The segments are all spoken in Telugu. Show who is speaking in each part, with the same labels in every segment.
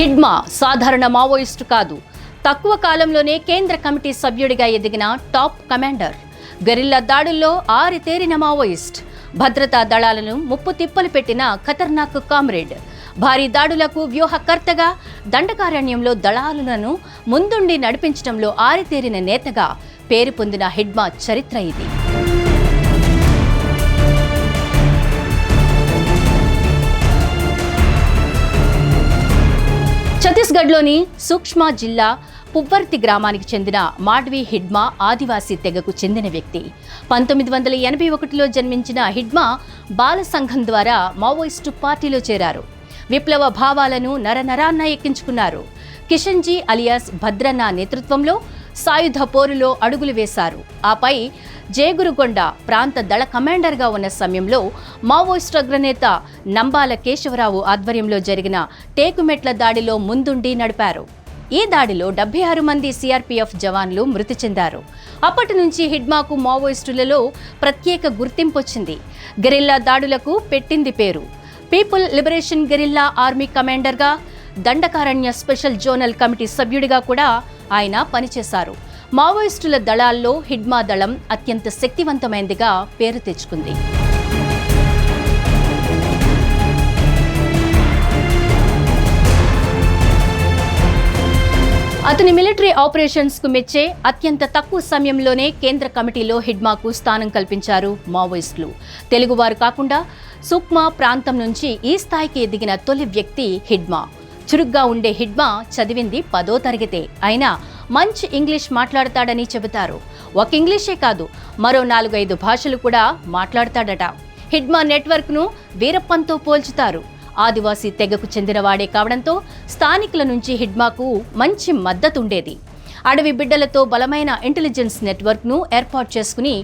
Speaker 1: హిడ్మా సాధారణ మావోయిస్టు కాదు. తక్కువ కాలంలోనే కేంద్ర కమిటీ సభ్యుడిగా ఎదిగిన టాప్ కమాండర్. గెరిల్లా దాడుల్లో ఆరితేరిన మావోయిస్ట్. భద్రతా దళాలను ముప్పు తిప్పలు పెట్టిన ఖతర్నాక్ కామ్రేడ్. భారీ దాడులకు వ్యూహకర్తగా దండకారణ్యంలో దళాలను ముందుండి నడిపించడంలో ఆరితేరిన నేతగా పేరు పొందిన హిడ్మా చరిత్ర ఇది. ఛత్తీస్గఢ్లోని సూక్ష్మ జిల్లా పువ్వర్తి గ్రామానికి చెందిన మాడ్వి హిడ్మా ఆదివాసీ తెగకు చెందిన వ్యక్తి. పంతొమ్మిది వందల ఎనభై ఒకటిలో జన్మించిన హిడ్మా బాల సంఘం ద్వారా మావోయిస్టు పార్టీలో చేరారు. విప్లవ భావాలను నరనరాన్న ఎక్కించుకున్నారు. కిషన్జీ అలియాస్ భద్రన్న నేతృత్వంలో సాయుధ పోరులో అడుగులు వేశారు. ఆపై జేగురుగొండ ప్రాంత దళ కమాండర్గా ఉన్న సమయంలో మావోయిస్టు అగ్రనేత నంబాల కేశవరావు ఆధ్వర్యంలో జరిగిన టేకుమెట్ల దాడిలో ముందుండి నడిపారు. ఈ దాడిలో డెబ్బై ఆరు మంది సిఆర్పీఎఫ్ జవాన్లు మృతి చెందారు. అప్పటి నుంచి హిడ్మాకు మావోయిస్టులలో ప్రత్యేక గుర్తింపు వచ్చింది. గెరిల్లా దాడులకు పెట్టింది పేరు. పీపుల్ లిబరేషన్ గెరిల్లా ఆర్మీ కమాండర్గా దండకారణ్య స్పెషల్ జోనల్ కమిటీ సభ్యుడిగా కూడా ఆయన పనిచేశారు. మావోయిస్టుల దళాల్లో హిడ్మా దళం అత్యంత శక్తివంతమైనదిగా పేరు తెచ్చుకుంది. అతని మిలిటరీ ఆపరేషన్స్కు మెచ్చే అత్యంత తక్కువ సమయంలోనే కేంద్ర కమిటీలో హిడ్మాకు స్థానం కల్పించారు మావోయిస్టులు. తెలుగువారు కాకుండా సుక్మా ప్రాంతం నుంచి ఈ స్థాయికి ఎదిగిన తొలి వ్యక్తి హిడ్మా. చురుగ్గా ఉండే హిడ్మా చదివింది పదో తరగతే. అయినా మంచి ఇంగ్లీష్ మాట్లాడతాడని చెబుతారు. ఒక ఇంగ్లీషే కాదు మరో నాలుగైదు భాషలు కూడా మాట్లాడతాడట. హిడ్మా నెట్వర్క్ను వీరప్పంతో పోల్చుతారు. ఆదివాసీ తెగకు చెందినవాడే కావడంతో స్థానికుల నుంచి హిడ్మాకు మంచి మద్దతుండేది. అడవి బిడ్డలతో బలమైన ఇంటెలిజెన్స్ నెట్వర్క్ను ఏర్పాటు చేసుకుని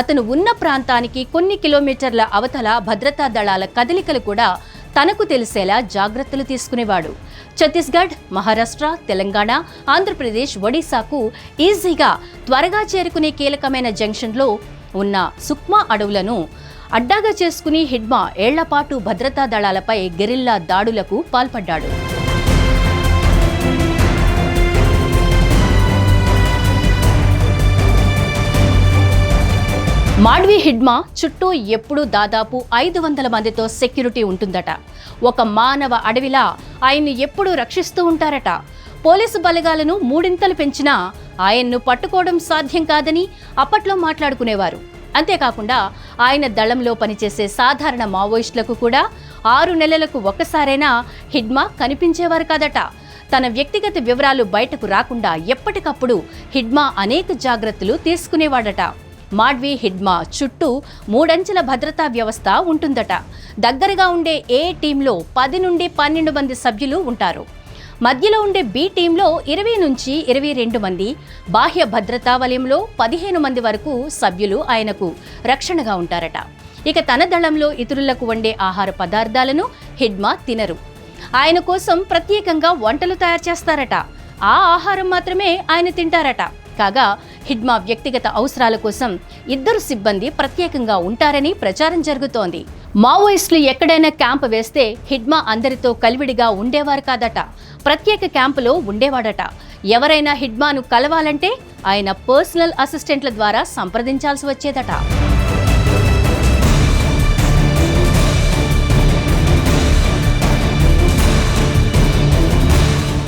Speaker 1: అతను ఉన్న ప్రాంతానికి కొన్ని కిలోమీటర్ల అవతల భద్రతా దళాల కదలికలు కూడా తనకు తెలిసేలా జాగ్రత్తలు తీసుకునేవాడు. ఛత్తీస్గఢ్ మహారాష్ట్ర తెలంగాణ ఆంధ్రప్రదేశ్ ఒడిశాకు ఈజీగా త్వరగా చేరుకునే కీలకమైన జంక్షన్లో ఉన్న సుక్మా అడవులను అడ్డాగా చేసుకుని హిడ్మా ఏళ్ళపాటు భద్రతా దళాలపై గెరిల్లా దాడులకు పాల్పడ్డాడు. మాడ్వి హిడ్మా చుట్టూ ఎప్పుడూ దాదాపు ఐదు వందల మందితో సెక్యూరిటీ ఉంటుందట. ఒక మానవ అడవిలా ఆయన్ని ఎప్పుడూ రక్షిస్తూ ఉంటారట. పోలీసు బలగాలను మూడింతలు పెంచినా ఆయన్ను పట్టుకోవడం సాధ్యం కాదని అప్పట్లో మాట్లాడుకునేవారు. అంతేకాకుండా ఆయన దళంలో పనిచేసే సాధారణ మావోయిస్టులకు కూడా ఆరు నెలలకు ఒక్కసారైనా హిడ్మా కనిపించేవారు కాదట. తన వ్యక్తిగత వివరాలు బయటకు రాకుండా ఎప్పటికప్పుడు హిడ్మా అనేక జాగ్రత్తలు తీసుకునేవాడట. మాడ్వి హిడ్మా చుట్టూ మూడంచెల భద్రతా వ్యవస్థ ఉంటుందట. దగ్గరగా ఉండే ఏ టీంలో పది నుండి పన్నెండు మంది సభ్యులు ఉంటారు. మధ్యలో ఉండే బి టీంలో ఇరవై నుంచి ఇరవై రెండు మంది బాహ్య భద్రతా వలయంలో పదిహేను మంది వరకు సభ్యులు ఆయనకు రక్షణగా ఉంటారట. ఇక తన దళంలో ఇతరులకు వండే ఆహార పదార్థాలను హిడ్మా తినరు. ఆయన కోసం ప్రత్యేకంగా వంటలు తయారు చేస్తారట. ఆ ఆహారం మాత్రమే ఆయన తింటారట. కాగా హిడ్మా వ్యక్తిగత అవసరాల కోసం ఇద్దరు సిబ్బంది ప్రత్యేకంగా ఉంటారని ప్రచారం జరుగుతోంది. మావోయిస్టులు ఎక్కడైనా క్యాంప్ వేస్తే హిడ్మా అందరితో కలివిడిగా ఉండేవారు కాదట. ప్రత్యేక క్యాంపులో ఉండేవాడట. ఎవరైనా హిడ్మాను కలవాలంటే ఆయన పర్సనల్ అసిస్టెంట్ల ద్వారా సంప్రదించాల్సి వచ్చేదట.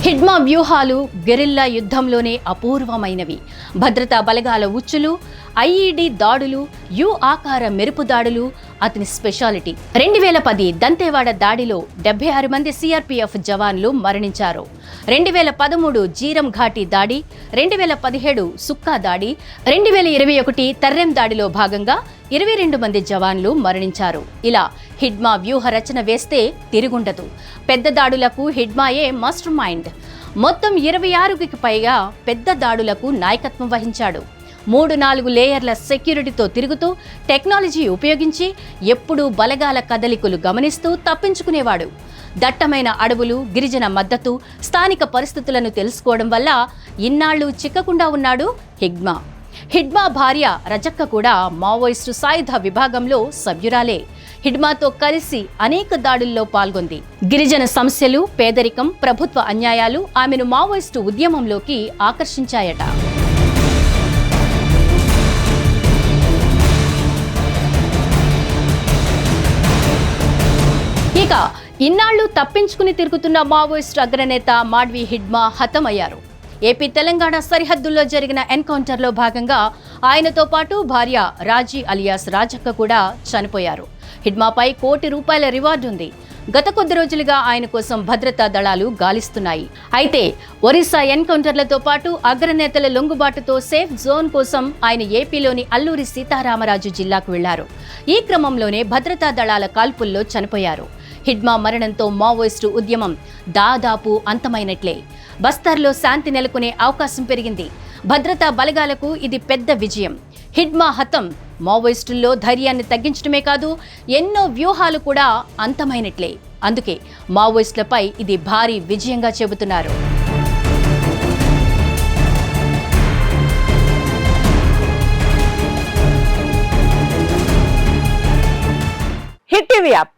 Speaker 1: హిడ్మా వ్యూహాలు గెరిల్లా యుద్ధంలోనే అపూర్వమైనవి. భద్రతా బలగాల ఉచ్చులు ఐఈడి దాడులు యు ఆకార మెరుపు దాడులు అతని స్పెషాలిటీ. రెండు వేల పది దంతేవాడ దాడిలో డెబ్బై ఆరు మంది సిఆర్పిఎఫ్ జవాన్లు మరణించారు. రెండు వేల పదమూడు జీరం ఘాటి దాడి రెండు వేల పదిహేడు సుక్కా దాడి రెండు వేల ఇరవై ఒకటి తర్రెం దాడిలో భాగంగా ఇరవై రెండు మంది జవాన్లు మరణించారు. ఇలా హిడ్మా వ్యూహ రచన వేస్తే తిరుగుండదు. పెద్ద దాడులకు హిడ్మాయే మాస్టర్ మైండ్ మొత్తం ఇరవై ఆరుకి పైగా పెద్ద దాడులకు నాయకత్వం వహించాడు. మూడు నాలుగు లేయర్ల సెక్యూరిటీతో తిరుగుతూ టెక్నాలజీ ఉపయోగించి ఎప్పుడూ బలగాల కదలికలు గమనిస్తూ తప్పించుకునేవాడు. దట్టమైన అడవులు గిరిజన మద్దతు స్థానిక పరిస్థితులను తెలుసుకోవడం వల్ల ఇన్నాళ్ళు చిక్కకుండా ఉన్నాడు హిగ్మా. హిడ్మా భార్య రజక్క కూడా మావోయిస్టు సాయుధ విభాగంలో సభ్యురాలే. హిడ్మాతో కలిసి అనేక దాడుల్లో పాల్గొంది. గిరిజన సమస్యలు పేదరికం ప్రభుత్వ అన్యాయాలు ఆమెను మావోయిస్టు ఉద్యమంలోకి ఆకర్షించాయట. ఇక ఇన్నాళ్ళు తప్పించుకుని తిరుగుతున్న మావోయిస్టు అగ్రనేత మాడ్వి హిడ్మా హతమయ్యారు. ఏపీ తెలంగాణ సరిహద్దుల్లో జరిగిన ఎన్కౌంటర్లో భాగంగా ఆయనతో పాటు భార్య రాజీ అలియాస్ రాజక్క కూడా చనిపోయారు. హిడ్మాపై కోటి రూపాయల రివార్డు ఉంది. గత కొద్ది రోజులుగా ఆయన కోసం భద్రతా దళాలు గాలిస్తున్నాయి. అయితే ఒరిస్సా ఎన్కౌంటర్లతో పాటు అగ్రనేతల లొంగుబాటుతో సేఫ్ జోన్ కోసం ఆయన ఏపీలోని అల్లూరి సీతారామరాజు జిల్లాకు వెళ్ళారు. ఈ క్రమంలోనే భద్రతా దళాల కాల్పుల్లో చనిపోయారు. హిడ్మా మరణంతో మావోయిస్టు ఉద్యమం దాదాపు అంతమైనట్లే. బస్తర్లో శాంతి నెలకొనే అవకాశం పెరిగింది. భద్రతా బలగాలకు ఇది పెద్ద విజయం. హిడ్మా హతం మావోయిస్టుల్లో ధైర్యాన్ని తగ్గించడమే కాదు ఎన్నో వ్యూహాలు కూడా అంతమైనట్లే. అందుకే మావోయిస్టులపై ఇది భారీ విజయంగా చెబుతున్నారు.
Speaker 2: Hit TV app.